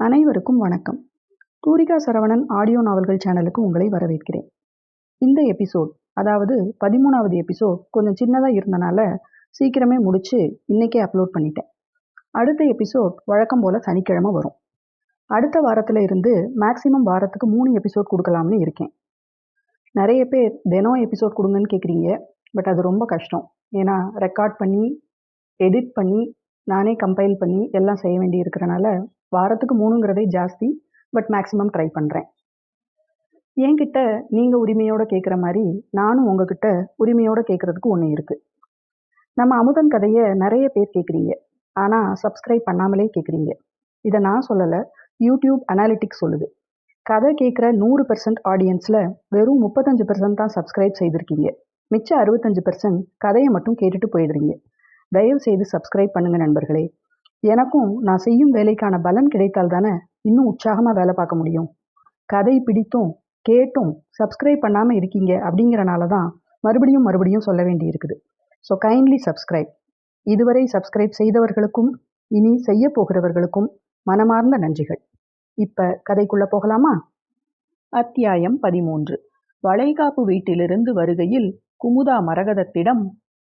அனைவருக்கும் வணக்கம். தூரிகா சரவணன் ஆடியோ நாவல்கள் சேனலுக்கு உங்களை வரவேற்கிறேன். இந்த எபிசோட் அதாவது பதிமூணாவது எபிசோட் கொஞ்சம் சின்னதாக இருந்தனால சீக்கிரமே முடிச்சு இன்னைக்கே அப்லோட் பண்ணிட்டேன். அடுத்த எபிசோட் வழக்கம் போல் சனிக்கிழமை வரும். அடுத்த வாரத்தில் இருந்து மேக்ஸிமம் வாரத்துக்கு மூணு எபிசோட் கொடுக்கலாம்னு இருக்கேன். நிறைய பேர் தினம் எபிசோட் கொடுங்கன்னு கேட்குறீங்க பட் அது ரொம்ப கஷ்டம். ஏன்னா ரெக்கார்ட் பண்ணி எடிட் பண்ணி நானே கம்பைல் பண்ணி எல்லாம் செய்ய வேண்டி இருக்கிறனால வாரத்துக்கு மூணுங்கிறதே ஜாஸ்தி பட் மேக்ஸிமம் ட்ரை பண்ணுறேன் என்கிட்ட நீங்கள் உரிமையோடு கேட்குற மாதிரி நானும் உங்ககிட்ட உரிமையோடு கேட்குறதுக்கு ஒன்று இருக்குது நம்ம அமுதன் கதையை நிறைய பேர் கேட்குறீங்க ஆனால் சப்ஸ்கிரைப் பண்ணாமலே கேட்குறீங்க இதை நான் சொல்லலை யூடியூப் அனாலிட்டிக்ஸ் சொல்லுது. கதை கேட்குற நூறு பெர்சன்ட் ஆடியன்ஸில் வெறும் முப்பத்தஞ்சு பெர்சன்ட் தான் சப்ஸ்கிரைப் செய்திருக்கீங்க. மிச்ச அறுபத்தஞ்சு பெர்சன்ட் கதையை மட்டும் கேட்டுட்டு போயிடுறீங்க. தயவு செய்து சப்ஸ்கிரைப் பண்ணுங்கள் நண்பர்களே. எனக்கும் நான் செய்யும் வேலைக்கான பலன் கிடைத்தால் தானே இன்னும் உற்சாகமாக வேலை பார்க்க முடியும். கதை பிடித்தும் கேட்டும் சப்ஸ்கிரைப் பண்ணாமல் இருக்கீங்க அப்படிங்கிறனால தான் மறுபடியும் மறுபடியும் சொல்ல வேண்டி இருக்குது. ஸோ கைண்ட்லி சப்ஸ்கிரைப் இதுவரை சப்ஸ்கிரைப் செய்தவர்களுக்கும் இனி செய்ய போகிறவர்களுக்கும் மனமார்ந்த நன்றிகள். இப்போ கதைக்குள்ளே போகலாமா? அத்தியாயம் பதிமூன்று. வளைகாப்பு வீட்டிலிருந்து வருகையில் குமுதா மரகதத்திடம்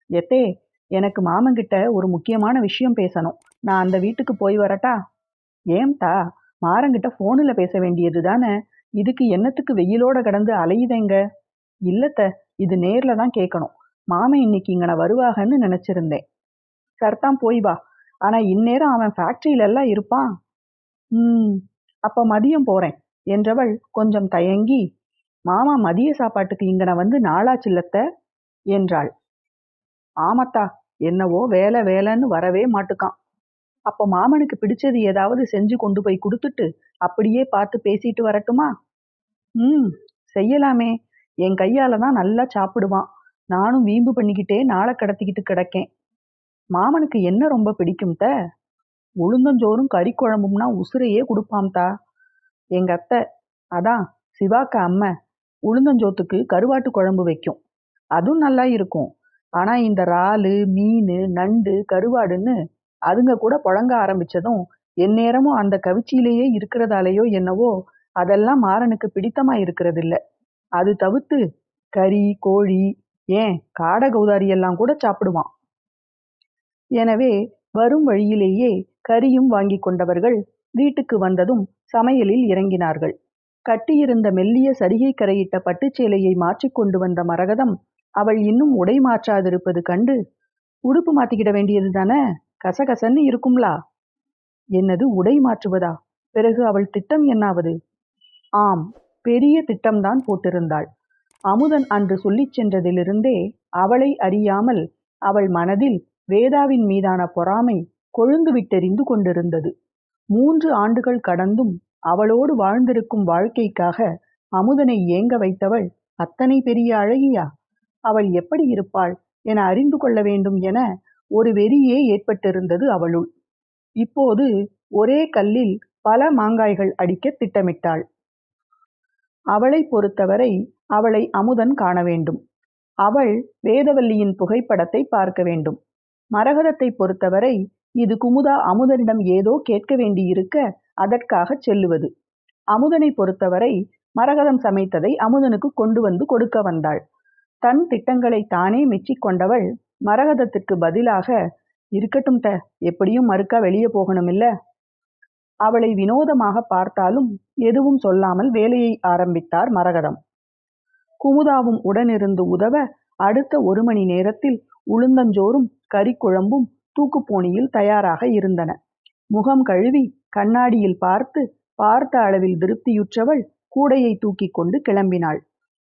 எத்தே எனக்கு மாமங்கிட்ட ஒரு முக்கியமான விஷயம் பேசணும். நான் அந்த வீட்டுக்கு போய் வரட்டா? ஏம்டா? மாறங்கிட்ட ஃபோனில் பேச வேண்டியது தானே? இதுக்கு என்னத்துக்கு வெயிலோட கடந்து அலையுதேங்க இல்லத்த இது நேரில் தான் கேட்கணும் மாமன் இன்னைக்கு இங்கன வருவாகன்னு நினச்சிருந்தேன். சர்தான் போய் வா. ஆனால் இந்நேரம் அவன் ஃபேக்ட்ரியிலெல்லாம் இருப்பான். ம் அப்போ மதியம் போகிறேன் என்றவள் கொஞ்சம் தயங்கி மாமா மதிய சாப்பாட்டுக்கு இங்கன வந்து நாளாச்சில்லத்த என்றாள். ஆமத்தா என்னவோ வேலை வேலைன்னு வரவே மாட்டுக்கான். அப்போ மாமனுக்கு பிடிச்சது ஏதாவது செஞ்சு கொண்டு போய் கொடுத்துட்டு அப்படியே பார்த்து பேசிட்டு வரட்டுமா? ம் செய்யலாமே. என் கையால தான் நல்லா சாப்பிடுவான். நானும் வீம்பு பண்ணிக்கிட்டே நாளை கடத்திக்கிட்டு கிடக்கேன். மாமனுக்கு என்ன ரொம்ப பிடிக்கும் த? உளுந்தஞ்சோறும் கறி குழம்பும்னா உசுரையே கொடுப்பாம்தா எங்க அத்தை அதான் சிவாக்க அம்மை உளுந்தஞ்சோத்துக்கு கருவாட்டு குழம்பு வைக்கும். அதுவும் நல்லா இருக்கும். ஆனா இந்த இறாலு மீன் நண்டு கருவாடுன்னு அதுங்க கூட புழங்க ஆரம்பிச்சதும் எந்நேரமும் அந்த கவிச்சியிலேயே இருக்கிறதாலேயோ என்னவோ அதெல்லாம் மாறனுக்கு பிடித்தமா இருக்கிறதில்ல. அது தவிர்த்து கறி கோழி ஏன் காட கௌதாரி எல்லாம் கூட சாப்பிடுவான். எனவே வரும் வழியிலேயே கறியும் வாங்கி கொண்டவர்கள் வீட்டுக்கு வந்ததும் சமையலில் இறங்கினார்கள். கட்டியிருந்த மெல்லிய சரிகை கரையிட்ட பட்டுச்சேலையை மாற்றிக்கொண்டு வந்த மரகதம் அவள் இன்னும் உடை மாற்றாதிருப்பது கண்டு உடுப்பு மாத்திக்கிட வேண்டியது தானே கசகசன்னு இருக்கும்லா? என்னது உடை மாற்றுவதா? பிறகு அவள் திட்டம் என்னாவது? ஆம் பெரிய திட்டம்தான் போட்டிருந்தாள். அமுதன் அன்று சொல்லிச் சென்றதிலிருந்தே அவளை அறியாமல் அவள் மனதில் வேதாவின் மீதான பொறாமை கொழுந்து விட்டெறிந்து கொண்டிருந்தது. மூன்று ஆண்டுகள் கடந்தும் அவளோடு வாழ்ந்திருக்கும் வாழ்க்கைக்காக அமுதனை ஏங்க வைத்தவள் அத்தனை பெரிய அழகியா? அவள் எப்படி இருப்பாள் என அறிந்து கொள்ள வேண்டும் என ஒரு வெறியே ஏற்பட்டிருந்தது அவளுள். இப்போது ஒரே கல்லில் பல மாங்காய்கள் அடிக்க திட்டமிட்டாள். அவளை பொறுத்தவரை அவளை அமுதன் காண வேண்டும். அவள் வேதவல்லியின் புகைப்படத்தை பார்க்க வேண்டும். மரகதத்தை பொறுத்தவரை இது குமுதா அமுதனிடம் ஏதோ கேட்க வேண்டியிருக்க அதற்காக செல்லுவது. அமுதனை பொறுத்தவரை மரகதம் சமைத்ததை அமுதனுக்கு கொண்டு வந்து கொடுக்க வந்தாள். தன் திட்டங்களை தானே மெச்சிக்கொண்டவள் மரகதத்திற்கு பதிலாக இருக்கட்டும் த எப்படியும் மறுக்கா வெளியே போகணும் இல்ல அவளை வினோதமாக பார்த்தாலும் எதுவும் சொல்லாமல் வேலையை ஆரம்பித்தார் மரகதம். குமுதாவும் உடனிருந்து உதவ அடுத்த ஒரு மணி நேரத்தில் உளுந்தஞ்சோறும் கறிக்குழம்பும் தூக்குப்போனியில் தயாராக இருந்தன. முகம் கழுவி கண்ணாடியில் பார்த்து பார்த்த அளவில் திருப்தியுற்றவள் கூடையை தூக்கி கொண்டு கிளம்பினாள்.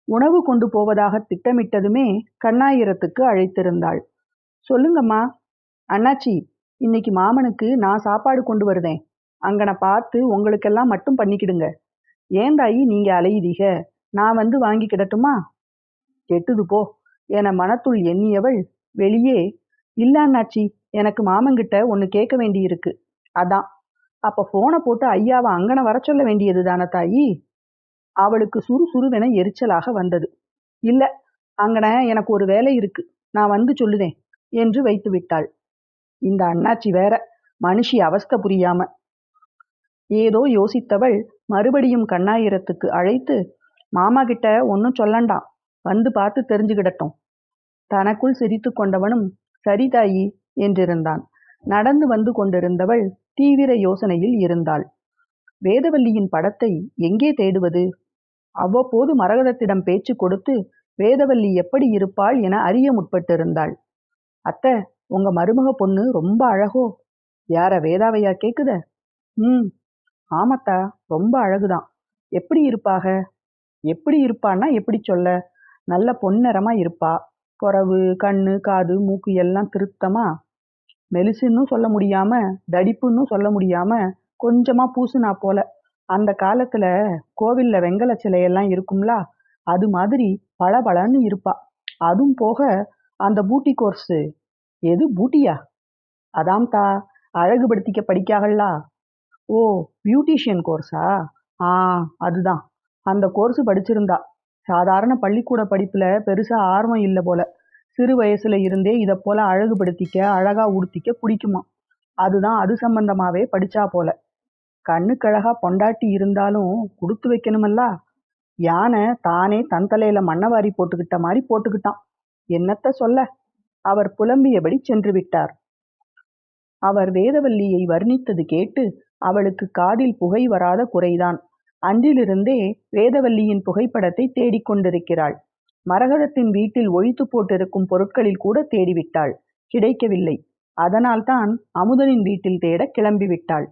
உணவு கொண்டு போவதாக திட்டமிட்டதுமே கண்ணாயிரத்துக்கு அழைத்திருந்தாள். சொல்லுங்கம்மா. அண்ணாச்சி இன்னைக்கு மாமனுக்கு நான் சாப்பாடு கொண்டு வருதேன். அங்கனை பார்த்து உங்களுக்கெல்லாம் மட்டும் பண்ணிக்கிடுங்க. ஏந்தாயி நீங்க அலையுதீக நான் வந்து வாங்கி கிடட்டுமா? கெட்டுது போ. என மனத்துள் எண்ணியவள் வெளியே இல்ல அண்ணாச்சி எனக்கு மாமங்கிட்ட ஒன்று கேட்க வேண்டியிருக்கு. அதான். அப்போ ஃபோனை போட்டு ஐயாவை அங்கனை வர சொல்ல வேண்டியது தானே தாயி? அவளுக்கு சுறுசுறுவென எரிச்சலாக வந்தது. இல்ல அங்கன எனக்கு ஒரு வேலை இருக்கு. நான் வந்து சொல்லுதேன் என்று வைத்து விட்டாள். இந்த அண்ணாச்சி வேற மனுஷி அவஸ்தை புரியாம. ஏதோ யோசித்தவள் மறுபடியும் கண்ணாயிரத்துக்கு அழைத்து மாமா கிட்ட ஒன்றும் சொல்லண்டாம் வந்து பார்த்து தெரிஞ்சுக்கிடட்டும் தனக்குள் சிரித்து கொண்டவனும் சரி தாயி என்றிருந்தான். நடந்து வந்து கொண்டிருந்தவள் தீவிர யோசனையில் இருந்தாள். வேதவல்லியின் படத்தை எங்கே தேடுவது? அவ்வப்போது மரகதத்திடம் பேச்சு கொடுத்து வேதவல்லி எப்படி இருப்பாள் என அறிய முற்பட்டிருந்தாள். அத்தை உங்க மருமக பொண்ணு ரொம்ப அழகோ? யார வேதாவையா கேக்குத? ம் ஆமாத்தா ரொம்ப அழகுதான். எப்படி இருப்பாக? எப்படி இருப்பான்னா எப்படி சொல்ல? நல்ல பொன்னரமா இருப்பா. குறவு கண்ணு காது மூக்கு எல்லாம் திருத்தமா? மெலிசுன்னு சொல்ல முடியாம தடிப்புன்னு சொல்ல முடியாம கொஞ்சமா பூசுனா போல. அந்த காலத்துல கோவில்ல வெங்கல சிலையெல்லாம் இருக்கும்ல அது மாதிரி பளபளன்னு இருப்பா. அதுவும் போக அந்த பூட்டி கோர்ஸு. எது பூட்டியா? அதாம்தா அழகுபடுத்திக்க படிக்காகல்லா? ஓ பியூட்டிஷியன் கோர்ஸா? ஆ அதுதான். அந்த கோர்ஸ் படிச்சிருந்தா. சாதாரண பள்ளிக்கூட படிப்புல பெருசா ஆர்வம் இல்லை போல. சிறு வயசுல இருந்தே இதை போல அழகுபடுத்திக்க அழகா உடுத்திக்க பிடிக்குமா அதுதான் அது சம்பந்தமாவே படிச்சா போல. கண்ணுக்கழகா பொண்டாட்டி இருந்தாலும் கொடுத்து வைக்கணுமல்ல? யானை தானே தன் தலையில மண்ணவாரி போட்டுக்கிட்ட மாதிரி போட்டுக்கிட்டான். என்னத்த சொல்ல? அவர் புலம்பியபடி சென்று விட்டார். அவர் வேதவல்லியை வர்ணித்தது கேட்டு அவளுக்கு காதில் புகை வராத குறைதான். அன்றிலிருந்தே வேதவல்லியின் புகைப்படத்தை தேடிக்கொண்டிருக்கிறாள் மரகதத்தின் வீட்டில் ஒழித்து போட்டிருக்கும் பொருட்களில் கூட தேடிவிட்டாள். கிடைக்கவில்லை. அதனால்தான் அமுதனின் வீட்டில் தேட கிளம்பிவிட்டாள்.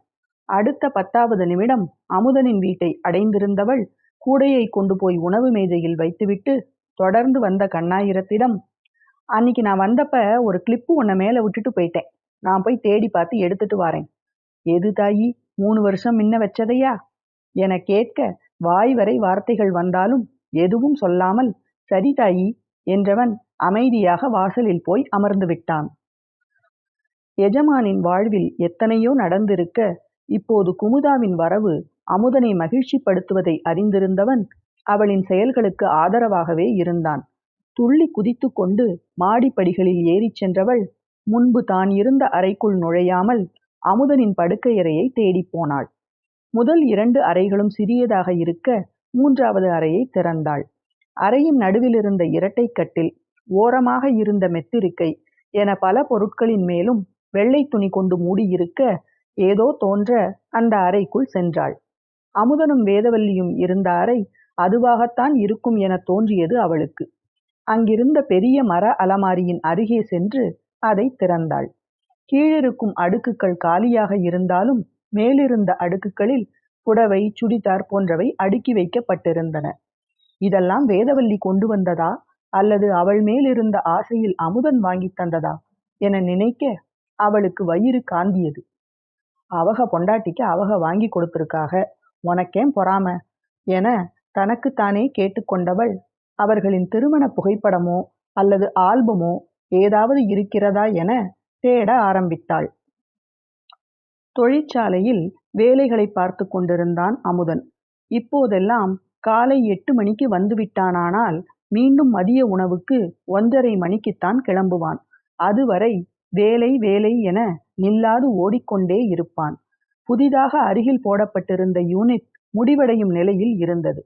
அடுத்த பத்தாவது நிமிடம் அமுதனின் வீட்டை அடைந்திருந்தவள் கூடையை கொண்டு போய் உணவு மேஜையில் வைத்துவிட்டு தொடர்ந்து வந்த கண்ணாயிரத்திடம் அன்னைக்கு நான் வந்தப்ப ஒரு கிளிப்பு உன்னை மேலே விட்டுட்டு போயிட்டேன். நான் போய் தேடி பார்த்து எடுத்துட்டு வரேன். எது தாயி? மூணு வருஷம் முன்ன வச்சதையா? என கேட்க வாய் வரை வார்த்தைகள் வந்தாலும் எதுவும் சொல்லாமல் சரி தாயி என்றவன் அமைதியாக வாசலில் போய் அமர்ந்து விட்டான். எஜமானின் வாழ்வில் எத்தனையோ நடந்திருக்க இப்போது குமுதாவின் வரவு அமுதனை மகிழ்ச்சிப்படுத்துவதை அறிந்திருந்தவன் அவளின் செயல்களுக்கு ஆதரவாகவே இருந்தான். துள்ளி குதித்து கொண்டு மாடிப்படிகளில் ஏறிச் சென்றவள் முன்பு தான் இருந்த அறைக்குள் நுழையாமல் அமுதனின் படுக்கையறையை தேடிப் போனாள். முதல் இரண்டு அறைகளும் சிறியதாக இருக்க மூன்றாவது அறையை திறந்தாள். அறையின் நடுவில் இருந்த இரட்டை கட்டில் ஓரமாக இருந்த மெத்திருக்கை என பல பொருட்களின் மேலும் வெள்ளை துணி கொண்டு மூடியிருக்க ஏதோ தோன்ற அந்த அறைக்குள் சென்றாள். அமுதனும் வேதவல்லியும் இருந்த அறை அதுவாகத்தான் இருக்கும் என தோன்றியது அவளுக்கு. அங்கிருந்த பெரிய மர அலமாரியின் அருகே சென்று அதை திறந்தாள். கீழிருக்கும் அடுக்குகள் காலியாக இருந்தாலும் மேலிருந்த அடுக்குகளில் புடவை சுடிதார் போன்றவை அடுக்கி வைக்கப்பட்டிருந்தன. இதெல்லாம் வேதவல்லி கொண்டு வந்ததா? அல்லது அவள் மேலிருந்த ஆசையில் அமுதன் வாங்கி தந்ததா? என நினைக்க அவளுக்கு வயிறு காந்தியது. அவக பொண்டாட்டிக்கு அவக வாங்கி கொடுத்திருக்காக. உனக்கேன் பொறாம? என தனக்குத்தானே கேட்டுக்கொண்டவள் அவர்களின் திருமண புகைப்படமோ அல்லது ஆல்பமோ ஏதாவது இருக்கிறதா என தேட ஆரம்பித்தாள். தொழிற்சாலையில் வேலைகளை பார்த்து கொண்டிருந்தான் அமுதன். இப்போதெல்லாம் காலை எட்டு மணிக்கு வந்துவிட்டானானால் மீண்டும் மதிய உணவுக்கு ஒன்றரை மணிக்குத்தான் கிளம்புவான். அதுவரை வேலை வேலை என நில்லாது ஓடிக்கொண்டே இருப்பான். புதிதாக அருகில் போடப்பட்டிருந்த யூனிட் முடிவடையும் நிலையில் இருந்தது.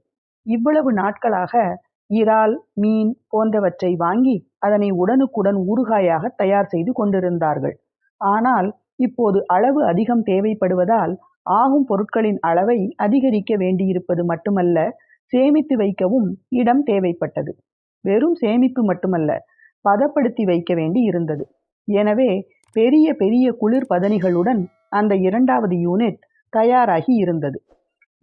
இவ்வளவு நாட்களாக இறால் மீன் போன்றவற்றை வாங்கி அதனை உடனுக்குடன் ஊறுகாயாக தயார் செய்து கொண்டிருந்தார்கள். ஆனால் இப்போது அளவு அதிகம் தேவைப்படுவதால் ஆகும் பொருட்களின் அளவை அதிகரிக்க வேண்டியிருப்பது மட்டுமல்ல சேமித்து வைக்கவும் இடம் தேவைப்பட்டது. வெறும் சேமிப்பு மட்டுமல்ல பதப்படுத்தி வைக்க வேண்டி இருந்தது எனவே பெரிய பெரிய குளிர் பதனிகளுடன் அந்த இரண்டாவது யூனிட் தயாராகி இருந்தது.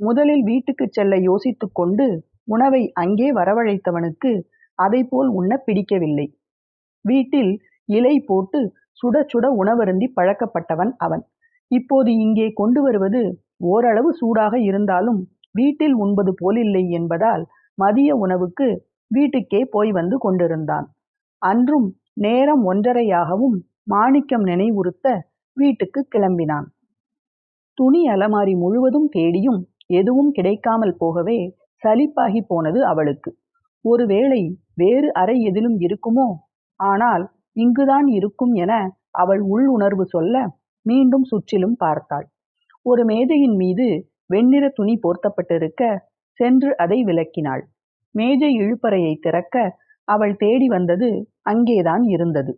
முதலில் வீட்டுக்கு செல்ல யோசித்து கொண்டு உணவை அங்கே வரவழைத்தவனுக்கு அதைப்போல் உண்ண பிடிக்கவில்லை. வீட்டில் இலை போட்டு சுட சுட உணவருந்தி பழக்கப்பட்டவன் அவன். இப்போது இங்கே கொண்டு வருவது ஓரளவு சூடாக இருந்தாலும் வீட்டில் உண்பது போலில்லை என்பதால் மதிய உணவுக்கு வீட்டுக்கே போய் வந்து கொண்டிருந்தான். அன்றும் நேரம் ஒன்றரையாகவும் மாணிக்கம் நினைவுறுத்த வீட்டுக்கு கிளம்பினான். துணி அலமாரி முழுவதும் தேடியும் எதுவும் கிடைக்காமல் போகவே சலிப்பாகி போனது அவளுக்கு. ஒருவேளை வேறு அறை எதிலும் இருக்குமோ? ஆனால் இங்குதான் இருக்கும் என அவள் உள் உணர்வு சொல்ல மீண்டும் சுற்றிலும் பார்த்தாள். ஒரு மேஜையின் மீது வெண்ணிற துணி போர்த்தப்பட்டிருக்க சென்று அதை விலக்கினாள் மேஜை இழுப்பறையை திறக்க அவள் தேடி வந்தது அங்கேதான் இருந்தது.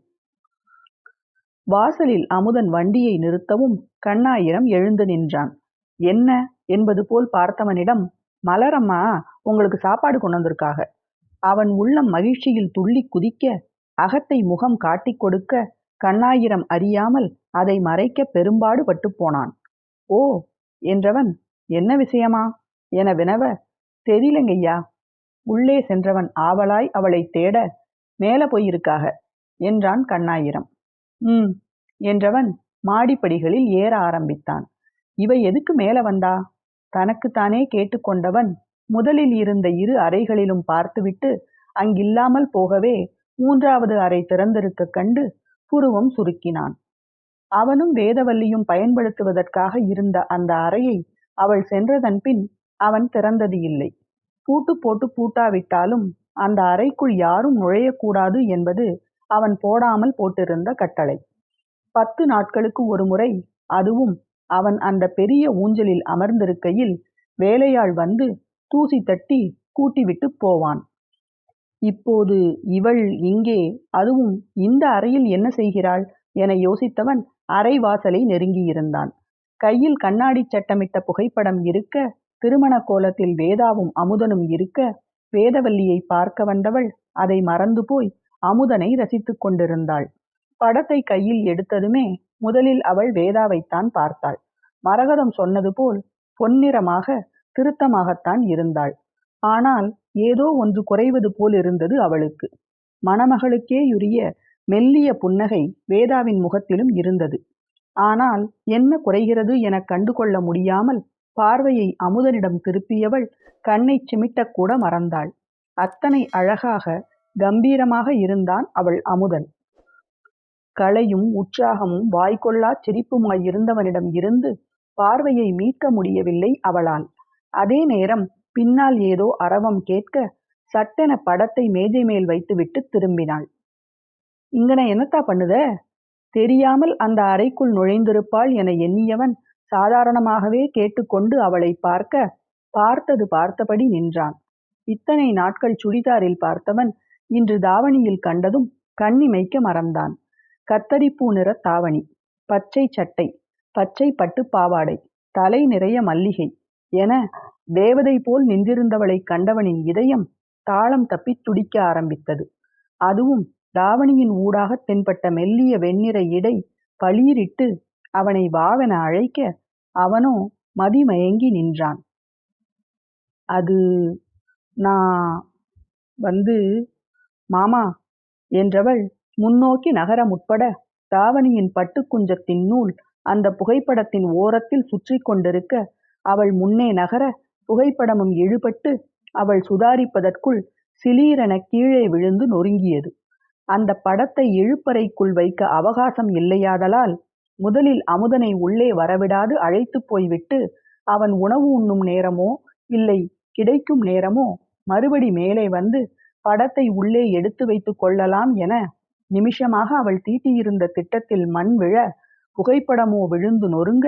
வாசலில் அமுதன் வண்டியை நிறுத்தவும் கண்ணாயிரம் எழுந்து நின்றான். என்ன? என்பது போல் பார்த்தவனிடம் மலரம்மா உங்களுக்கு சாப்பாடு கொண்டு வந்திருக்காக அவன் உள்ளம் மகிழ்ச்சியில் துள்ளி குதிக்க அகத்தை முகம் காட்டிக் கொடுக்க கண்ணாயிரம் அறியாமல் அதை மறைக்க பெரும்பாடு பட்டு போனான். ஓ என்றவன் என்ன விஷயமா? என வினவ தெரியலங்கய்யா. உள்ளே சென்றவன் ஆவலாய் அவளை தேட மேல போயிருக்காக என்றான் கண்ணாயிரம். ம் என்றவன் மாடிப்படிகளில் ஏற ஆரம்பித்தான். இவ எதுக்கு மேல வந்தா? தனக்குத்தானே கேட்டுக்கொண்டவன் முதலில் இருந்த இரு அறைகளிலும் பார்த்துவிட்டு அங்கில்லாமல் போகவே மூன்றாவது அறை திறந்திருக்க கண்டு புருவம் சுருக்கினான். அவனும் வேதவல்லியும் பயன்படுத்துவதற்காக இருந்த அந்த அறையை அவள் சென்றதன் பின் அவன் திறந்தது இல்லை. பூட்டு போட்டு பூட்டாவிட்டாலும் அந்த அறைக்குள் யாரும் நுழையக்கூடாது என்பது அவன் போடாமல் போட்டிருந்த கட்டளை. பத்து நாட்களுக்கு ஒரு முறை அதுவும் அவன் அந்த பெரிய ஊஞ்சலில் அமர்ந்திருக்கையில் வேலையாள் வந்து தூசி தட்டி கூட்டிவிட்டு போவான். இப்போது இவள் இங்கே அதுவும் இந்த அறையில் என்ன செய்கிறாள் என யோசித்தவன் அறை வாசலை நெருங்கியிருந்தான். கையில் கண்ணாடி சட்டமிட்ட புகைப்படம் இருக்க திருமண கோலத்தில் வேதாவும் அமுதனும் இருக்க வேதவல்லியை பார்க்க வந்தவள் அதை மறந்து போய் அமுதனை ரசித்துக் கொண்டிருந்தாள். படத்தை கையில் எடுத்ததுமே முதலில் அவள் வேதாவைத்தான் பார்த்தாள். மரகதம் சொன்னது போல் பொன்னிறமாக திருத்தமாகத்தான் இருந்தாள். ஆனால் ஏதோ ஒன்று குறைவது போல் இருந்தது அவளுக்கு. மணமகளுக்கேயுரிய மெல்லிய புன்னகை வேதாவின் முகத்திலும் இருந்தது. ஆனால் என்ன குறைகிறது என கண்டுகொள்ள முடியாமல் பார்வையை அமுதனிடம் திருப்பியவள் கண்ணை சிமிட்டக்கூட மறந்தாள். அத்தனை அழகாக கம்பீரமாக இருந்தான் அவள் அமுதன். களையும் உற்சாகமும் வாய்க்கொள்ளா சிரிப்புமாயிருந்தவனிடம் இருந்து பார்வையை மீட்க முடியவில்லை அவளால். அதே நேரம் பின்னால் ஏதோ அரவம் கேட்க சட்டென படத்தை மேஜை மேல் வைத்துவிட்டு திரும்பினாள். இங்கன என்னத்தா பண்ணுத? தெரியாமல் அந்த அறைக்குள் நுழைந்திருப்பாள் என எண்ணியவன் சாதாரணமாகவே கேட்டுக்கொண்டு அவளை பார்க்க பார்த்தது பார்த்தபடி நின்றான். இத்தனை நாட்கள் சுடிதாரில் பார்த்தவன் இன்று தாவணியில் கண்டதும் கண்ணிமைக்க மறந்தான். கத்தரிப்பூ நிற தாவணி பச்சை சட்டை பச்சை பட்டு பாவாடை தலை நிறைய மல்லிகை என தேவதை போல் நின்றிருந்தவளை கண்டவனின் இதயம் தாளம் தப்பி துடிக்க ஆரம்பித்தது. அதுவும் தாவணியின் ஊடாக தென்பட்ட மெல்லிய வெண்ணிற இடை பளீரிட்டு அவனை வாவென அழைக்க அவனோ மதிமயங்கி நின்றான். அது நான் வந்து மாமா என்றவள் முன்னோக்கி நகர முற்பட தாவணியின் பட்டுக்குஞ்சத்தின் நூல் அந்த புகைப்படத்தின் ஓரத்தில் சுற்றி கொண்டிருக்க அவள் முன்னே நகர புகைப்படமும் இழுபட்டு அவள் சுதாரிப்பதற்குள் சிலீரென கீழே விழுந்து நொறுங்கியது. அந்த படத்தை இழுப்பறைக்குள் வைக்க அவகாசம் இல்லையாதலால் முதலில் அமுதனை உள்ளே வரவிடாது அழைத்து போய்விட்டு அவன் உணவு உண்ணும் நேரமோ இல்லை கிடைக்கும் நேரமோ மறுபடி மேலே வந்து படத்தை உள்ளே எடுத்து வைத்துக் கொள்ளலாம் என நிமிஷமாக அவள் தீட்டியிருந்த திட்டத்தில் மண் விழ புகைப்படமோ விழுந்து நொறுங்க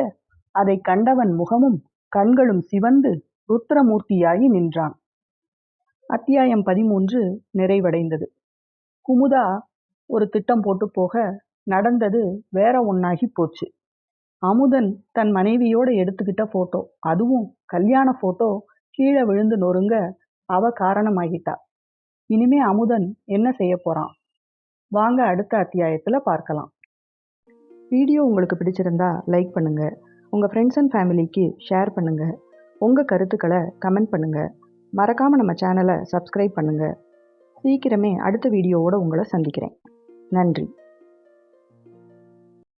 அதை கண்டவன் முகமும் கண்களும் சிவந்து ருத்ரமூர்த்தியாகி நின்றான். அத்தியாயம் பதிமூன்று நிறைவடைந்தது. குமுதா ஒரு திட்டம் போட்டு போக நடந்தது வேற ஒன்னாகி போச்சு. அமுதன் தன் மனைவியோட எடுத்துக்கிட்ட போட்டோ அதுவும் கல்யாண போட்டோ கீழே விழுந்து நொறுங்க அவ காரணமாகிட்டா. இனிமே அமுதன் என்ன செய்ய போறான்? வாங்க அடுத்த அத்தியாயத்தில் பார்க்கலாம். வீடியோ உங்களுக்கு பிடிச்சிருந்தா லைக் பண்ணுங்க. உங்க ஃப்ரெண்ட்ஸ் அண்ட் ஃபேமிலிக்கு ஷேர் பண்ணுங்க. உங்க கருத்துக்களை கமெண்ட் பண்ணுங்க. மறக்காம நம்ம சேனலை சப்ஸ்கிரைப் பண்ணுங்க. சீக்கிரமே அடுத்த வீடியோவோட உங்களை சந்திக்கிறேன். நன்றி.